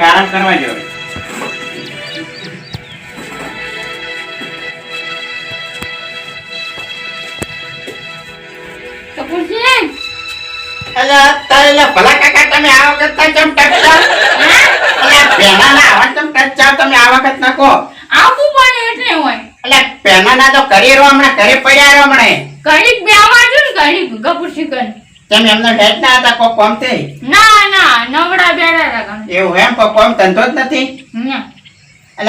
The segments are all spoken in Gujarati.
આરામ કરવા જો કપૂરજી! અલા તારે લા ભલા કાકા તમે આ વખત તો ચમ ટચા અલા પેનાના આવા ચમ ટચા તમે આ વખત નાખો આવું પણ એટલે હોય. અલા પેનાના તો કરી રહ્યો હમણાં ઘરે પડ્યા રહ્યો હમણાં. ઘડીક બે આવાજો ને ઘડીક કપૂરજી કન તેમ એમનો હેડ ના હતા કોઈ કોમ તે ના ના નવડા બેડા રાખા એવું એમ કોઈ કોમ ધંધો જ નથી? ના.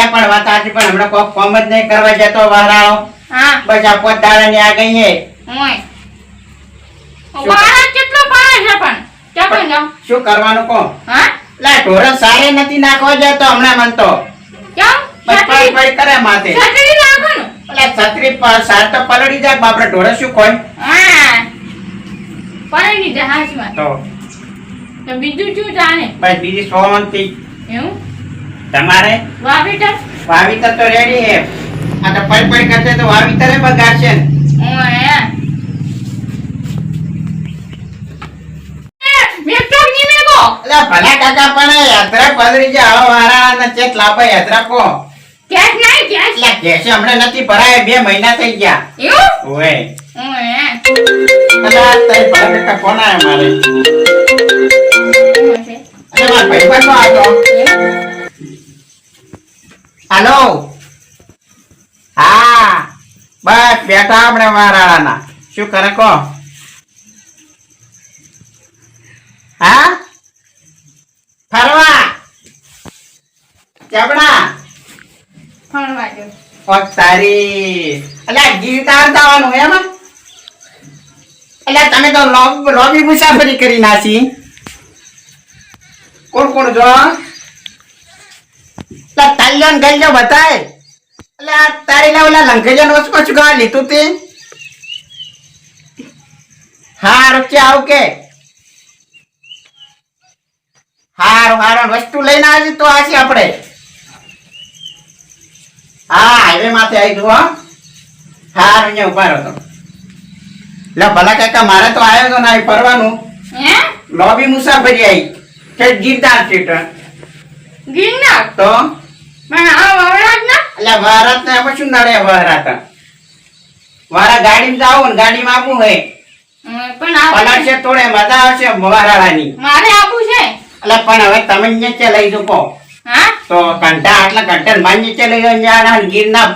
પણ વાત સાચી પણ હમણાં કોઈ કોમ જ નહીં કરવા જતો વહરાળો. હા. બસ આ પોત દાડાની આ ગઈ હે કેટલો પાડે છે પણ? ચાલો જાઓ. શું કરવાનું કો હા? લા ઢોરણ સારે નથી નાખવા જતો હમણાં મન તો. જાઓ બસ પડી પડી કરે માથે. છત્રી રાખો ને અલા છત્રી પ- સાર તો પલળી જાય બાપરે ઢોરણ શું કોઈ હા. જાય જહાજમાં તો તો બીજું શું જાણે? બસ બીજી સોમંતી. એવું? તમારે? વાવીતર? વાવીતર તો રેડી હે આ તો પડ પડ કરશે તો વાવીતરે બગાડશે ને. ની ભલા કાકા પણ યાત્રા પલળી જાય આવા વારાના ચેત લાપા યાત્રા કો. કેશ નહીં કેશ કેસે હમણાં નથી ભરાય બે મહિના થઈ ગયા. એવું? ઓય. હાલો હા બસ બેઠા આપણે વારાળાના. શું કરે કો? હા? ફરવા? ચબડા? ફરવા જો એટલે તારી અલ્યા ગીરધાર જવાનું એમ અલ્યા તમે તો લોબ મુસાફરી કરી નાખી કોણ કોણ જો? તાલ્યો તાલ્યોન ગઈજો બતાય અલ્યા તારી લા ઓલા લંઘેજન વસમાં શું ગાવા લીધું તે? હા રચે આવ કે? હારો હારો, વસ્તુ લઈને આવી તો આશી આપણે. હા હાઈવે માથે આવી ગયું, હો. હારું ઊભા રહો તો. લે ભલા કાકા મારે તો આવ્યો તો ના ફરવાનું. હે? લોબી મુસાફરી આવી છે ગીરદાર સીટ ગિરનાર? તો? પણ આ વવરાજ ના એટલે વારાત ને એમાં શું નડે વારાત વારા ગાડીમાં જાવ ને ગાડીમાં હોય ઓય, પણ આ પલાળશે તોડે મજા આવશે વારાળાની. મારે આપું છે? એટલે પણ હવે તમે નીચે લઈ દો હા? તો ઘંટા આટલા ઘંટા માન નીચે લઈ જાય ગીરના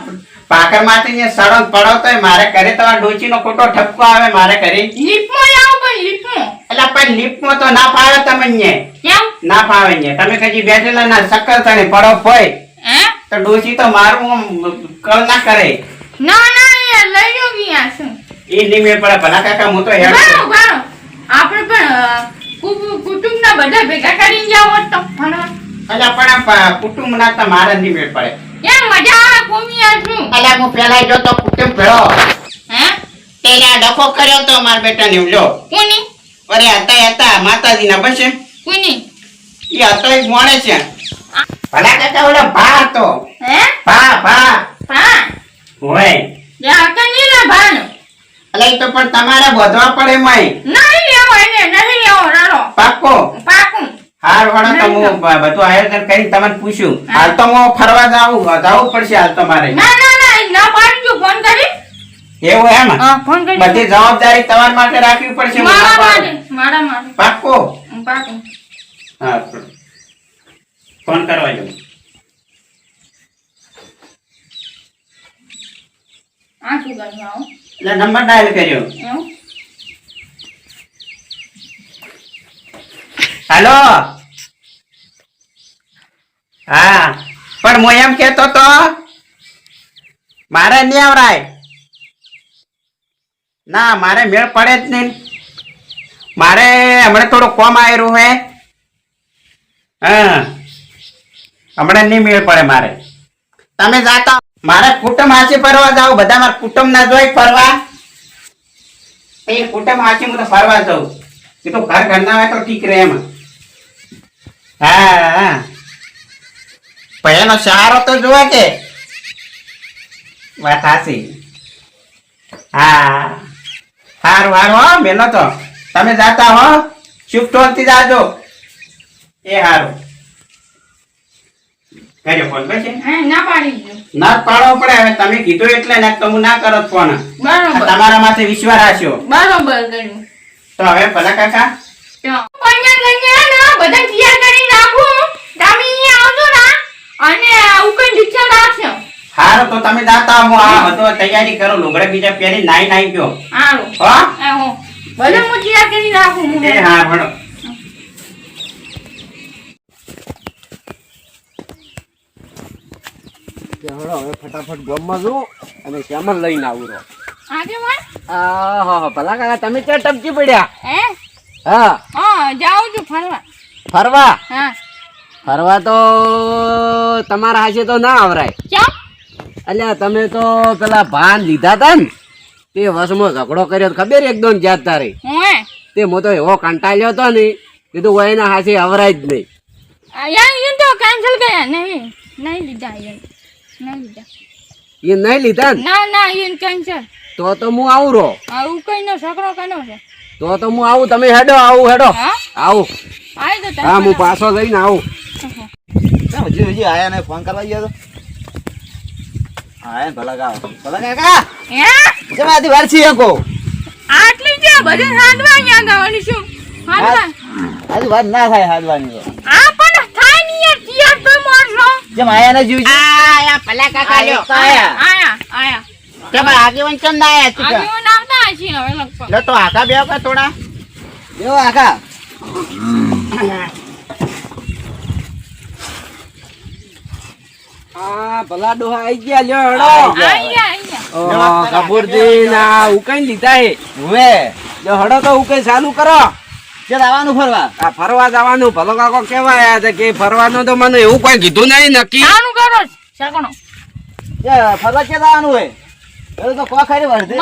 પાકરમાંથી ને પડો તો મારે ઘરે તમારા ડોચી નો ખોટો ઠપકો આવે મારે ઘરે. લીપમો આવું પણ લીપમો. એટલે પણ લીપમો તો ના ફાવે ને કેમ? ના ફાવે ને તમે કજી બેઠેલા ના સક્કર તને પડો હોય હે? તો ડોચી તો મારું કળ ના કરે. ના ના એ લઈ ગયો ગયા શું? એ નહીં મેળ પડે. ભલા કાકા હું તો હેડ ઘણો ઘણો આપણે પણ કુટુંબ ના કુટુંબના બધા ભેગા કરીને જાવ તો. ભણવા એટલે પણ કુટુંબ ના તો મારે નહીં મેળ પડે. કેમ મજા આવે કોમિયા શું એટલે હું ફેલાઈ જો તો ભેળો? હે? તેને આ ડખો કર્યો તો મારા બેટા ને જો. કોની? અરે હતા હતા માતાજી ના બસ. કોની? એ હતો એક મોણે છે. ભલા કાકા ઓલા ભા હતો. હે? ભા ભા. હા હોય. યા ની ના એટલે એ તો પણ તમારે વધવા પડે મય. નહીં લેવો એને નહીં લેવો રાડો. પાકો પાકું હાર વાળો તો હું બધું આયોજન કરીને તમને પૂછ્યું હાલ તો હું ફરવા જાવું જવું પડશે હાલ તો મારે ના ના ના ના પાડજો ફોન કરી. એવું એમ? હા ફોન કરી બધી જવાબદારી તમારા માટે રાખવી પડશે મારા માટે મારા માટે. પાક્કો? પાકું હા ફોન. કરવા જો આ શું કર્યું એટલે નંબર ડાયલ કર્યો. એવું? હાલો? હા. પણ હું એમ કેતો તો મારે નહીં આવરાય ના મારે મેળ પડે જ નહીં. મારે હમણાં થોડું કોમ આવ્યું હે. હા. હમણાં નહીં મેળ પડે મારે. તમે જાતા મારે કુટુંબ હાથી ફરવા જાવ બધા મારા કુટુંબ ના જોઈ ફરવા. એ કુટુંબ હાથી હું તો ફરવા જાઉં. એ તો ઘર ઘરના હોય તો ઠીક રહે એમાં. હા હા. પણ સારો તો જોવે કે. વાત હાચી હા. સારું સારું હો મેલો તો. તમે જાતા હો શિફ્ટ ટોલથી જાજો. એ સારું કર્યો ફોન પછી ના પાડી ના પાડવો પડે હવે તમે કીધું એટલે ને તો હું ના કરત ફોન બરાબર. તમારા માથે વિશ્વાસ રાખ્યો બરોબર કર્યું તો હવે ભલા કાકા? બધા તૈયાર કરી નાખું. તમે અને આવું કઈ રિક્ષા રાખશો હારું તો તમે દાતા હું. આ હતો તૈયારી કરો. લુગડા બીજા પહેરી નાઈ નાઈ ગયો. હારું. હા? એ હો. બધા હું જીયા કરી રાખું હું એ હા ભણો. હળો હવે ફટાફટ ગામમાં જઉં અને શ્યામલ લઈને આવું રહો. આજે મને આ હા હા ભલા કાકા તમે ક્યાં ટપકી પડ્યા. હે? હા. હા જાઉં છું ફરવા. ફરવા? હા. ફરવા તો તમારા હાથે તો ના આવરાય. અલ્યા તમે તો પેલા ભાન લીધા તા ને તે વસમાં ઝઘડો કર્યો તો ખબર એકદમ જાત તારી? તે મો તો એવો કંટાળ્યો હતો ને કીધું હોય એના હાથે આવરાય જ નહીં. આ તો કેન્સલ કર્યા. નહીં નહીં લીધા નહીં લીધા. એ નહીં લીધા ના? ના યન કેન્સલ તો તો હું આવું રહો. આવું કઈ નો છોકરો કનો છે? તો તો હું આવું તમે હેડો આવું હેડો. આવું. હા હું પાછો જઈને આવું. કેમ હજી હજી આયા ને ફોન કરવા ગયા તો? આયા ને ભલા કાકા ભલા કાકા હે? આથી વાર છીએ કો આટલી છે બધે હાંડવા અહીંયા ગાવાની શું હાંડવા. આથી વાત ના થાય હાંડવાની આ પણ થાયની યાર તિયાર તો મારશો. જમ આયા ને જીવ આયા ભલા કાકા લ્યો. આયા. આયા આયા આગેવાન ના આયા તું આજે આવતા હશી હવે લગભગ. લો તો આખા બે થોડા. કેવો આકા હા ભલા ડોહા આઈ ગયા લ્યો હેડો. આયા આયા કપૂરજી ના ઉકાઈ લીધા હે. હવે લ્યો હેડો તો ઉકાઈ ચાલુ કરો. કે આવવાનું ફરવા. આ ફરવા જવાનું ભલો કાકો કેવા આયા છે કે ફરવાનું તો મને એવું કોઈ કીધું નહીં નક્કી. આનું કરો સગણો કે ફરવા કે હોય? એવું તો કો ખરી વર્ધે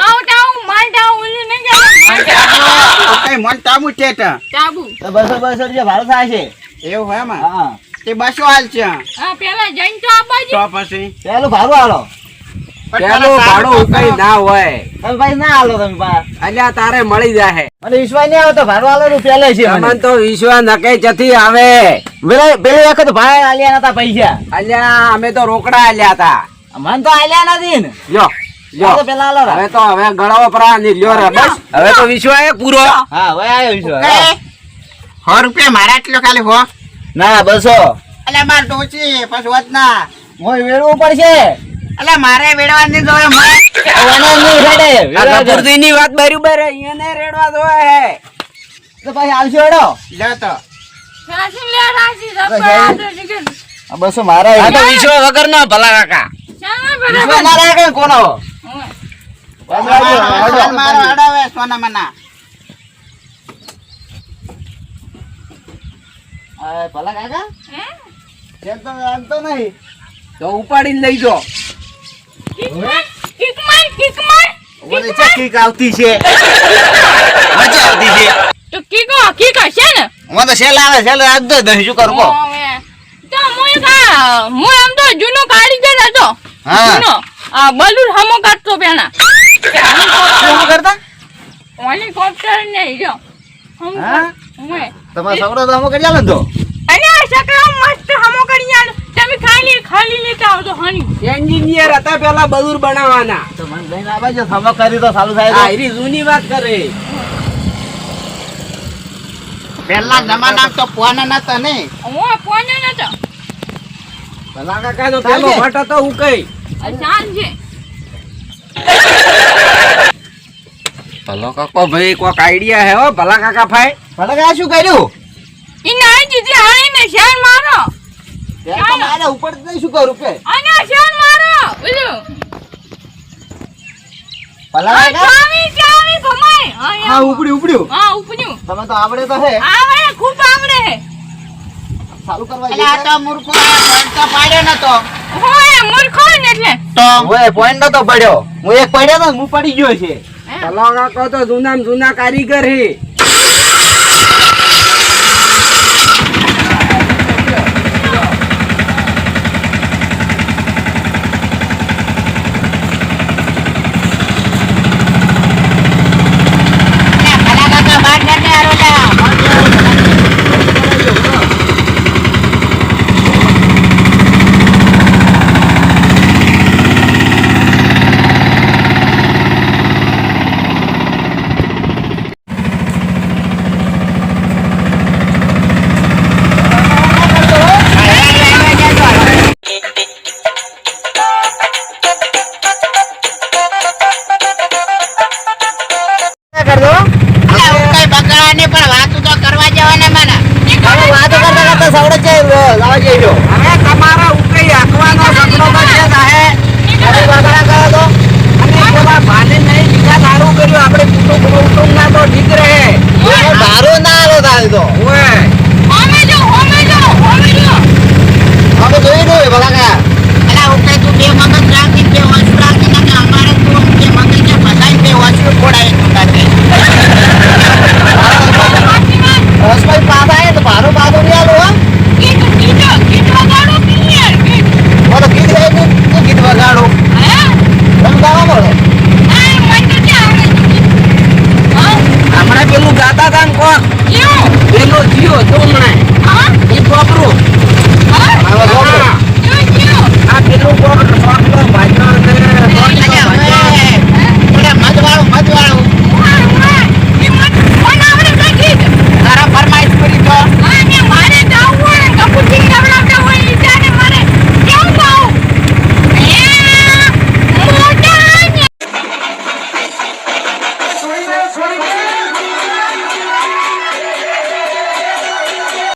મન તો તો બસો બસો રૂપિયા ભાડું થાય છે. એવું હોયમાં હા. તે બસો હાલ છે. હા પેલા જઈને તો આબાજી તો પછી? પેલું ભાડું હાલો. પેલું ભાડું ઉકાઈ ના હોય. તમે ભાઈ ના હાલો તમે પા અલ્યા તારે મળી જાહે. અને વિશ્વા નહીં આવે તો ભાડું હાલો પેલે છે મને. તો વિશ્વા નકે જતી આવે? પેલા પેલી વખત ભાઈ આલ્યા નતા પૈસા. અલ્યા અમે તો રોકડા આલ્યા હતા. મને તો આલ્યા નથી ને. લ્યો આ લ્યો તો પેલા હવે તો હવે ગળાવો પરા લ્યો રે બસ. હવે તો વિશ્વાસ એ પૂરો. હા હવે? રૂપિયા મારા એટલો ખાલી હો. ના બસો. અલ્યા માર ડોચી પછી વધ ના મોય વેડવું પડશે. અલ્યા મારે વેડવાની જોવે મને કપૂરજી ની વાત બરોબર હે એને રેડવા જોવે હે. તો પછી આવશે એડો લે તો. રાશી લે રાશી બસ રબર નીકળ. આ બસો મારા આ તો વિશ્વાસ વગર ના ભલા કાકા. ના કોનો? ઓય. મારો અડાવે સોના મના ભલા કાકા? હે? તો આમ નહીં? તો ઉપાડીને લઈ જો. કિક માર, કિક માર, કિક. ઓલે આવતી છે. મજા આવતી છે. તો કીકો કીક હશે ને? હું તો સેલ આવે સેલ રાખજો દહીં શું કરું કો ઓવે. તો હું એક હું એમ તો જૂનો કારીગર હતો હા. જૂનો. આ બલૂર હમો કાઢતો પેલા. કરતા કરતા હેલિકોપ્ટર નહીં જો. હા? તમારો છોકરો તો હમો કરી આલો તો. અને આ સકરા મસ્ત હમો કરી આલો. તમે ખાલી ખાલી લેતા આવજો હની એન્જિનિયર હતા પેલા બદુર બનાવવાના. તો મને લઈને આવજો હમો કરી તો સારું થાય આ તો જૂની વાત કરે. પેલા જમાના તો ફોન નતા ને. હું પોને નતો. ભલા કાકા તો પેલો ચાલજે. તો ઉકઈ સાંજે ભલો કાકો ભાઈ કોક આઈડિયા હે હો ભલા કાકા ભાઈ. ભલા કાકા શું કર્યું? ઈ નાઈ જીતી ને શેર મારો. તો મારે ઉપર જ નહીં શું કરું કે? અને શેર મારો બોલો. ભલા કાકા? ચાવી ચાવી ઘમાય હા હા ઉપડ્યું ઉપડ્યું. હા ઉપન્યું તમે તો આવડે તો હે. આવડે ખૂબ આવડે. હે ચાલુ કરવા એટલે આ તો મૂર્ખો ફોન તો પાડ્યો નતો. હોય મૂર્ખો ને એટલે. તો હોય પોઈન્ટ નતો પડ્યો. હું એક પડ્યો તો હું પડી ગયો છે. ભલો કાકો તો જૂના જૂના કારીગર હે. બસ આવડે છે લાવા જઈ રહ્યો હવે તમારા ઉપર આંકવાનો સપનો બસ છે સાહેબ